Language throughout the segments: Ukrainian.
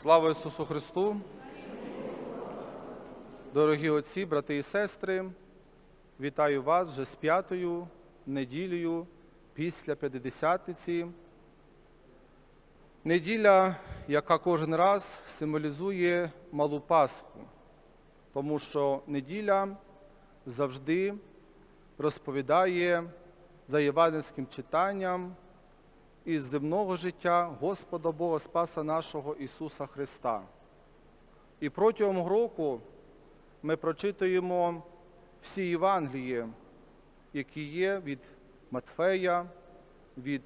Слава Ісусу Христу! Дорогі отці, брати і сестри, вітаю вас вже з п'ятою неділею після П'ятидесятниці. Неділя, яка кожен раз символізує малу Пасху, тому що неділя завжди розповідає за євангельським читанням із земного життя Господа Бога Спаса нашого Ісуса Христа. І протягом року ми прочитуємо всі Євангелії, які є від Матфея, від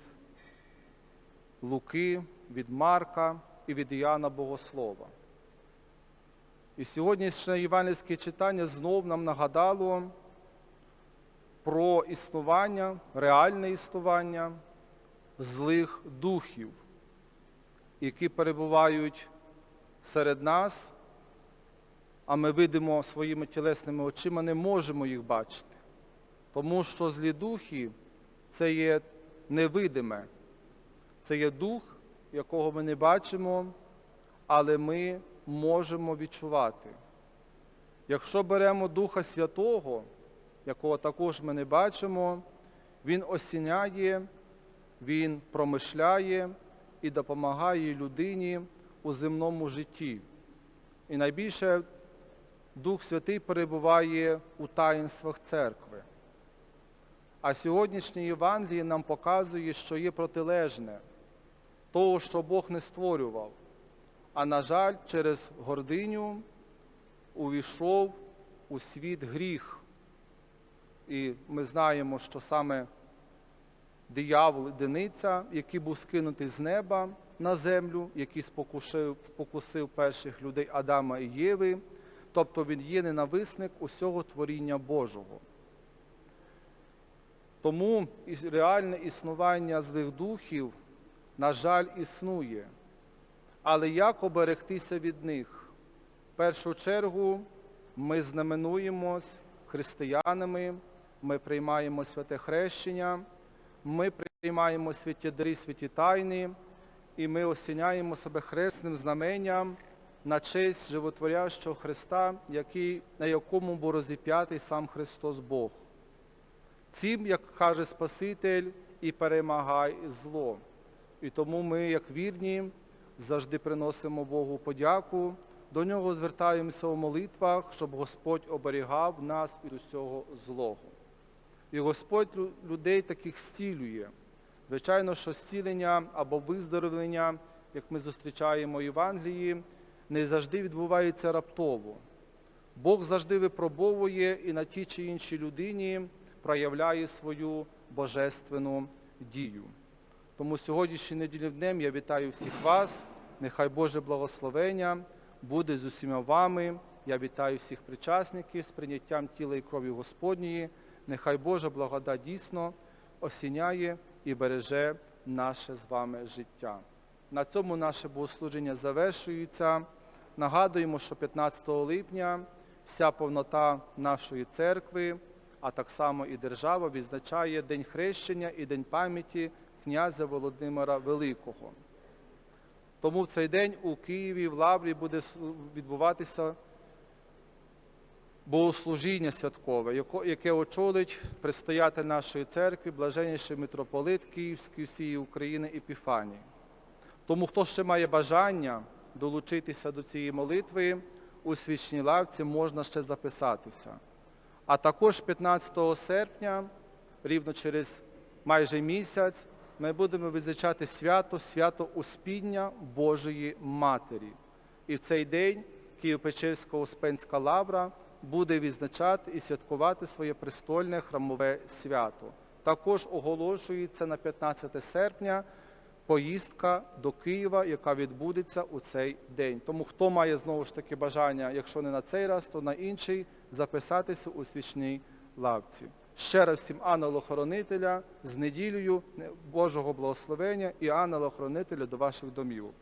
Луки, від Марка і від Іоанна Богослова. І сьогоднішнє євангельське читання знов нам нагадало про існування, реальне існування злих духів, які перебувають серед нас, а ми видимо своїми тілесними очима, не можемо їх бачити. Тому що злі духи це є невидиме, це є дух, якого ми не бачимо, але ми можемо відчувати. Якщо беремо Духа Святого, якого також ми не бачимо, Він осіняє, Він промишляє і допомагає людині у земному житті. І найбільше Дух Святий перебуває у таїнствах церкви. А сьогоднішнє Євангеліє нам показує, що є протилежне того, що Бог не створював. А на жаль, через гординю увійшов у світ гріх. І ми знаємо, що саме диявол, диниця, який був скинутий з неба на землю, який спокусив, спокусив перших людей Адама і Єви, тобто він є ненависник усього творіння Божого. Тому реальне існування злих духів, на жаль, існує. Але як оберегтися від них? В першу чергу ми знаменуємось християнами, ми приймаємо святе хрещення, ми приймаємо святі дари, святі тайни, і ми осіняємо себе хресним знаменням на честь животворящого Христа, який, на якому був розіп'ятий сам Христос Бог. Цим, як каже Спаситель, і перемагай зло. І тому ми, як вірні, завжди приносимо Богу подяку, до нього звертаємося у молитвах, щоб Господь оберігав нас від усього злого. І Господь людей таких зцілює. Звичайно, що зцілення або виздоровлення, як ми зустрічаємо в Євангелії, не завжди відбувається раптово. Бог завжди випробовує і на тій чи іншій людині проявляє свою божественну дію. Тому сьогоднішнім недільним днем я вітаю всіх вас. Нехай Боже благословення буде з усіма вами. Я вітаю всіх причасників з прийняттям тіла і крові Господньої. Нехай Божа благодать дійсно осіняє і береже наше з вами життя. На цьому наше богослужіння завершується. Нагадуємо, що 15 липня вся повнота нашої церкви, а так само і держава відзначає День хрещення і День пам'яті князя Володимира Великого. Тому в цей день у Києві в Лаврі буде відбуватися богослужіння святкове, яке очолить предстоятель нашої церкви, блаженніший митрополит Київський всієї України Епіфаній. Тому, хто ще має бажання долучитися до цієї молитви, у свічній лавці можна ще записатися. А також 15 серпня, рівно через майже місяць, ми будемо визначати свято, свято Успіння Божої Матері. І в цей день Києво-Печерська Успенська лавра буде відзначати і святкувати своє престольне храмове свято. Також оголошується на 15 серпня поїздка до Києва, яка відбудеться у цей день. Тому хто має знову ж таки бажання, якщо не на цей раз, то на інший, записатися у свічній лавці. Ще раз всім ангелу-хоронителя з неділею Божого благословення і ангела-хоронителя до ваших домівок.